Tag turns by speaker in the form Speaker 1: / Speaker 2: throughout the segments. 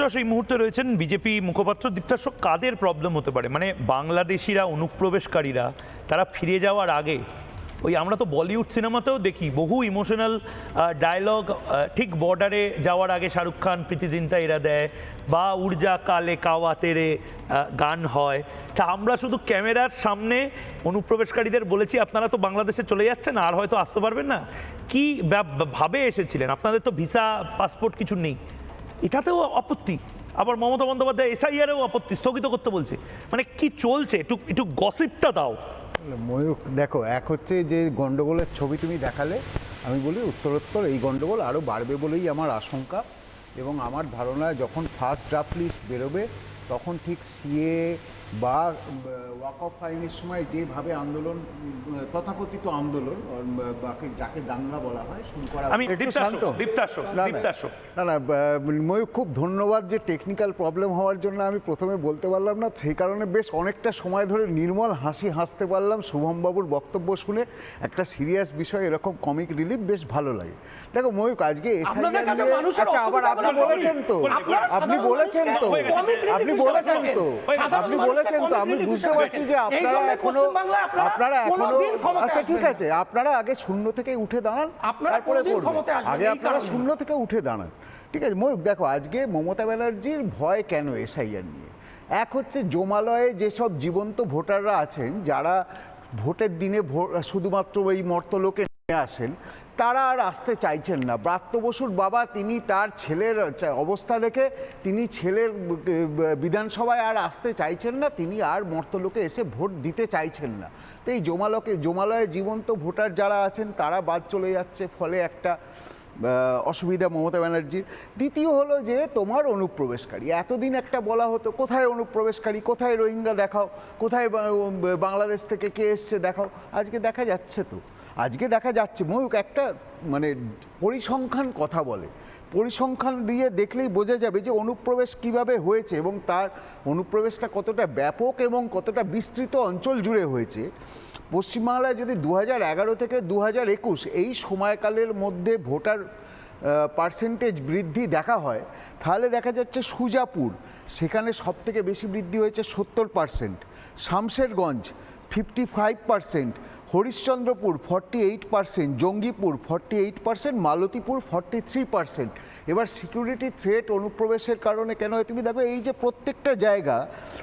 Speaker 1: এই মুহূর্তে রয়েছেন বিজেপি মুখপাত্র। দীপ্তাস কাদের প্রবলেম হতে পারে? মানে বাংলাদেশিরা, অনুপ্রবেশকারীরা, তারা ফিরে যাওয়ার আগে, ওই আমরা তো বলিউড সিনেমাতেও দেখি, বহু ইমোশনাল ডায়লগ ঠিক বর্ডারে যাওয়ার আগে শাহরুখ খান, প্রীতি জিন্তা এরা দেয়, বা উর্জা কালে কাওয়া তেরে গান হয়। তা আমরা শুধু ক্যামেরার সামনে অনুপ্রবেশকারীদের বলেছি, আপনারা তো বাংলাদেশে চলে যাচ্ছেন, আর হয়তো আসতে পারবেন না। কি ভাবে এসেছিলেন? আপনাদের তো ভিসা পাসপোর্ট কিছু নেই। এটাতেও আপত্তি। আবার মমতা বন্দ্যোপাধ্যায় এসআইআরেও আপত্তি, স্থগিত করতে বলছে। মানে কি চলছে? একটু একটু গসিপটা দাও।
Speaker 2: ময়ূক দেখো, এক হচ্ছে যে গন্ডগোলের ছবি তুমি দেখালে, আমি বলি উত্তরোত্তর, এই গন্ডগোল আরও বাড়বে বলেই আমার আশঙ্কা। এবং আমার ধারণা, যখন ফার্স্ট ড্রাফট লিস্ট বেরোবে, তখন ঠিক সিএ বা ওয়াক অফ আইনের সময় যেভাবে আন্দোলন তথাকথিত আন্দোলন বাকি যাকে দাঙ্গা বলা হয় শুরু করা
Speaker 1: আমি দীপ্তাশো, দীপ্তাশো,
Speaker 2: না, না,
Speaker 1: দীপ্তাশো।
Speaker 2: না না বা- খুব ধন্যবাদ যে টেকনিক্যাল প্রবলেম হওয়ার জন্য আমি প্রথমে বলতে পারলাম না সেই কারণে বেশ অনেকটা সময় ধরে নির্মল হাসি হাসতে পারলাম শুভমবাবুর বক্তব্য শুনে। একটা সিরিয়াস বিষয় এরকম কমিক রিলিফ বেশ ভালো লাগে। দেখো ময়ূক আজকে SIR
Speaker 3: আপনাদের কাছে
Speaker 2: আচ্ছা আবার আপনি বলেছেন তো। আপনি বলেছেন তো। আপনি বলেছেন তো। আপনি বলেছেন তো আমি বুঝতে
Speaker 3: হিসেবে
Speaker 2: পারছি যে আপনারা
Speaker 3: এখনও আপনারা
Speaker 2: আপনারা
Speaker 3: এখনও
Speaker 2: আচ্ছা ঠিক আছে আপনারা আগে শূন্য থেকে উঠে দাঁড়ান
Speaker 3: আপনারা
Speaker 2: তারপরে আগে আপনারা শূন্য থেকে উঠে দাঁড়ান। ঠিক আছে ময়ূক দেখো আজকে মমতা ব্যানার্জির ভয় কেন এসআইআর নিয়ে? এক হচ্ছে জমালয়ে যেসব জীবন্ত ভোটাররা আছেন যারা ভোটের দিনে শুধুমাত্র ওই মর্তলোকে আসেন, তারা আর আসতে চাইছেন না। ব্রাত্য বসুর বাবা তিনি তার ছেলের অবস্থা দেখে তিনি ছেলের বিধানসভায় আর আসতে চাইছেন না, তিনি আর মর্তলোকে এসে ভোট দিতে চাইছেন না। তো এই জমালকে, জমালয়ে জীবন্ত ভোটার যারা আছেন, তারা বাদ চলে যাচ্ছে। ফলে একটা অসুবিধা মমতা ব্যানার্জির। দ্বিতীয় হলো যে তোমার অনুপ্রবেশকারী। এতদিন একটা বলা হতো, কোথায় অনুপ্রবেশকারী, কোথায় রোহিঙ্গা দেখাও, কোথায় বাংলাদেশ থেকে কে এসছে দেখাও, আজকে দেখা যাচ্ছে তো। আজকে দেখা যাচ্ছে ময়ূক একটা মানে পরিসংখ্যান কথা বলে। পরিসংখ্যান দিয়ে দেখলেই বোঝা যাবে যে অনুপ্রবেশ কীভাবে হয়েছে এবং তার অনুপ্রবেশটা কতটা ব্যাপক এবং কতটা বিস্তৃত অঞ্চল জুড়ে হয়েছে। পশ্চিমবাংলায় যদি দু এগারো থেকে দু একুশ এই সময়কালের মধ্যে ভোটার পার্সেন্টেজ বৃদ্ধি দেখা হয়, তাহলে দেখা যাচ্ছে সুজাপুর, সেখানে সব থেকে বেশি বৃদ্ধি হয়েছে সত্তর percent Samserganj fifty five percent Harishchandrapur forty eight percent Jangipur forty eight percent Malatipur forty three percent এবার সিকিউরিটি থ্রেট অনুপ্রবেশের কারণে কেন হয়? তুমি দেখো, এই যে প্রত্যেকটা জায়গা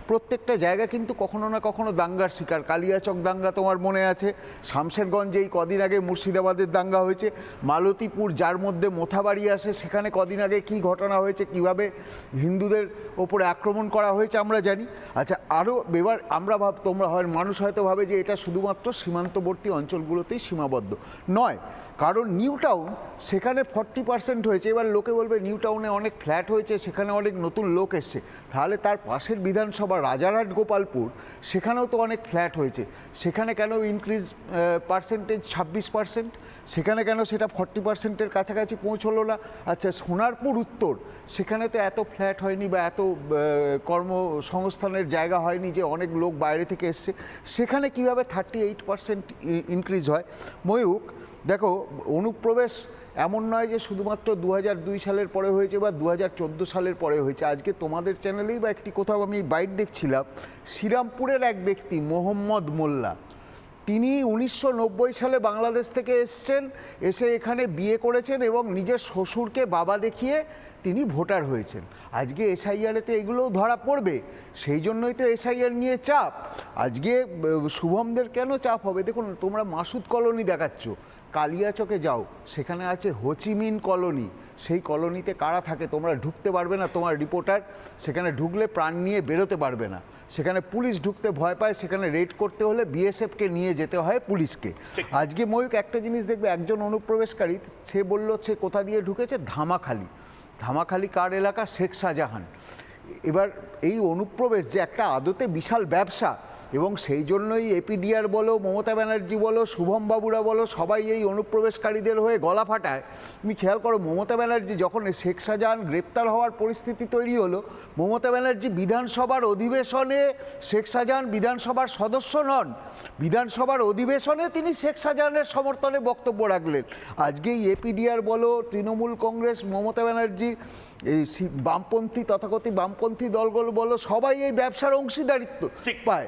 Speaker 2: প্রত্যেকটা জায়গা কিন্তু কখনো না কখনো দাঙ্গার শিকার। কালিয়াচক দাঙ্গা তোমার মনে আছে, শামশেরগঞ্জে এই কদিন আগে মুর্শিদাবাদের দাঙ্গা হয়েছে, মালতীপুর যার মধ্যে মোথাবাড়ি আসে, সেখানে কদিন আগে কি ঘটনা হয়েছে, কীভাবে হিন্দুদের ওপরে আক্রমণ করা হয়েছে আমরা জানি। আচ্ছা আরও এবার আমরা ভাব, তোমরা হয়, মানুষ হয়তো ভাবে যে এটা শুধুমাত্র সীমান্তবর্তী অঞ্চলগুলোতেই সীমাবদ্ধ। নয়, কারণ নিউ টাউন সেখানে ফর্টি পার্সেন্ট হয়েছে। এবার লোকে বলবে নিউ টাউনে অনেক ফ্ল্যাট হয়েছে, সেখানে অনেক নতুন লোক এসছে। তাহলে তার পাশের বিধানসভা রাজারহাট গোপালপুর, সেখানেও তো অনেক ফ্ল্যাট হয়েছে। সেখানে কেন ইনক্রিজ পার্সেন্টেজ ছাব্বিশ পার্সেন্ট? সেখানে কেন সেটা ফর্টি পার্সেন্টের কাছাকাছি পৌঁছলো না? আচ্ছা সোনারপুর উত্তর, সেখানে তো এত ফ্ল্যাট হয়নি বা এত কর্মসংস্থানের জায়গা হয়নি যে অনেক লোক বাইরে থেকে এসছে। সেখানে কীভাবে থার্টি এইট পার্সেন্ট ইনক্রিজ হয়। ময়ূক দেখো, অনুপ্রবেশ এমন নয় যে শুধুমাত্র দু সালের পরে হয়েছে বা দু হাজার চোদ্দ সালের পরে হয়েছে। আজকে তোমাদের চ্যানেলেই বা একটি কোথাও আমি বাইট দেখছিলাম, শ্রীরামপুরের এক ব্যক্তি, মোহাম্মদ মোল্লা। তিনি উনিশশো নব্বই সালে বাংলাদেশ থেকে এসছেন, এসে এখানে বিয়ে করেছেন এবং নিজের শ্বশুরকে বাবা দেখিয়ে তিনি ভোটার হয়েছেন। আজকে এসআইআরেতে এগুলোও ধরা পড়বে, সেই জন্যই তো এসআইআর নিয়ে চাপ। আজকে শুভমদের কেন চাপ হবে? দেখুন, তোমরা মাসুদ কলোনি দেখাচ্ছ। কালিয়াচকে যাও সেখানে আছে হোচিমিন কলোনি। সেই কলোনিতে কারা থাকে তোমরা ঢুকতে পারবে না তোমার রিপোর্টার। সেখানে ঢুকলে প্রাণ নিয়ে বেরোতে পারবে না। সেখানে পুলিশ ঢুকতে ভয় পায় সেখানে রেড করতে হলে বিএসএফকে নিয়ে যেতে হয় পুলিশকে। আজকে ময়ূক একটা জিনিস দেখবে একজন অনুপ্রবেশকারী সে বলল সে কোথা দিয়ে ঢুকেছে? ধামাখালি। ধামাখালি কার এলাকা? শেখ শাহজাহান। এবার এই অনুপ্রবেশ যে একটা আদতে বিশাল ব্যবসা এবং সেই জন্যই এপিডিআর বলো মমতা ব্যানার্জি বলো শুভমবাবুরা বলো সবাই এই অনুপ্রবেশকারীদের হয়ে গলা ফাটায়। তুমি খেয়াল করো মমতা ব্যানার্জি যখন শেখ শাহজাহান গ্রেপ্তার হওয়ার পরিস্থিতি তৈরি হলো মমতা ব্যানার্জি বিধানসভার অধিবেশনে শেখ শাহজাহান বিধানসভার সদস্য নন। বিধানসভার অধিবেশনে তিনি শেখ শাহজাহানের সমর্থনে বক্তব্য রাখলেন। আজকে এই এপিডিআর বলো তৃণমূল কংগ্রেস মমতা ব্যানার্জি এই বামপন্থী তথাকথিত বামপন্থী দলগুলো বলো সবাই এই ব্যবসার অংশীদারিত্ব
Speaker 1: ঠিক।
Speaker 2: পায়।